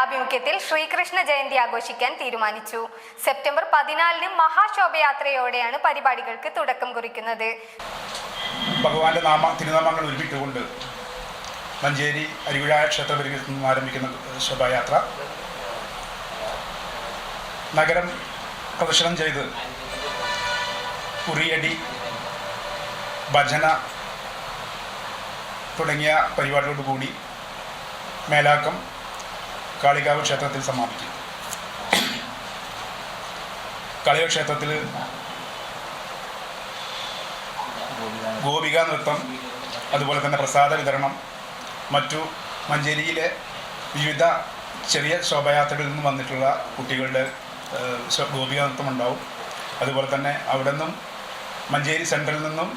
ആഭിമുഖ്യത്തിൽ ശ്രീകൃഷ്ണ ജയന്തി ആഘോഷിക്കാൻ തീരുമാനിച്ചു. സെപ്റ്റംബർ പതിനാലിന് മഹാശോഭയാത്രയോടെയാണ് പരിപാടികൾക്ക് തുടക്കം കുറിക്കുന്നത്. ഭഗവാന്റെ നാമ തിരുനാമങ്ങൾ ഉരുവിട്ടുകൊണ്ട് മഞ്ചേരി അരികുഴായ ക്ഷേത്ര പരിസരത്ത് നിന്ന് ആരംഭിക്കുന്ന ശോഭായാത്ര. നഗരം പ്രദർശനം ചെയ്ത് ഉറിയടി ഭജന തുടങ്ങിയ പരിപാടികളോടുകൂടി മേലാക്കം കാളികാവ് ക്ഷേത്രത്തിൽ സമാപിക്കും കളിയ ക്ഷേത്രത്തിൽ ഗോപിക നൃത്തം അതുപോലെ തന്നെ പ്രസാദ വിതരണം മറ്റു മഞ്ചേരിയിലെ വിവിധ ചെറിയ ശോഭയാത്രകളിൽ നിന്നും വന്നിട്ടുള്ള കുട്ടികളുടെ ഗോപിക നൃത്തം ഉണ്ടാവും. അതുപോലെ തന്നെ അവിടെ നിന്നും മഞ്ചേരി സെൻട്രലിൽ നിന്നും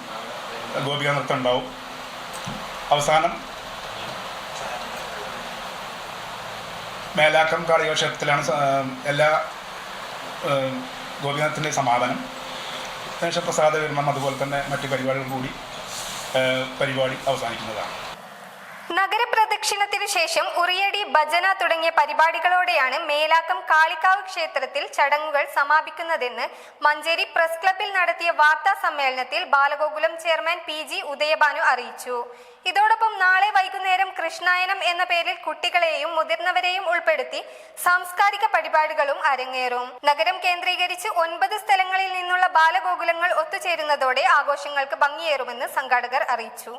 ഗോപിക നൃത്തം ഉണ്ടാവും. അവസാനം മേലാക്കം കാളിക ക്ഷേത്രത്തിലാണ് എല്ലാ ഗോപിനാഥിന്റെ സമാപനം. പ്രസാദ വിതരണം അതുപോലെ തന്നെ മറ്റ് പരിപാടികൾ കൂടി പരിപാടി അവസാനിക്കുന്നതാണ്. നഗരപ്രദക്ഷിണത്തിനു ശേഷം ഉറിയടി ഭജന തുടങ്ങിയ പരിപാടികളോടെയാണ് മേലാക്കം കാളിക്കാവ് ക്ഷേത്രത്തിൽ ചടങ്ങുകൾ സമാപിക്കുന്നതെന്ന് മഞ്ചേരി പ്രസ് ക്ലബിൽ നടത്തിയ വാർത്താ സമ്മേളനത്തിൽ Balagokulam chairman P G Udayabhanu അറിയിച്ചു. ഇതോടൊപ്പം കൃഷ്ണായനം എന്ന പേരിൽ കുട്ടികളെയും മുതിർന്നവരെയും ഉൾപ്പെടുത്തി സാംസ്കാരിക പരിപാടികളും അരങ്ങേറും. നഗരം കേന്ദ്രീകരിച്ച് ഒൻപത് സ്ഥലങ്ങളിൽ നിന്നുള്ള ബാലഗോകുലങ്ങൾ ഒത്തുചേരുന്നതോടെ ആഘോഷങ്ങൾക്ക് ഭംഗിയേറുമെന്ന് സംഘാടകർ അറിയിച്ചു.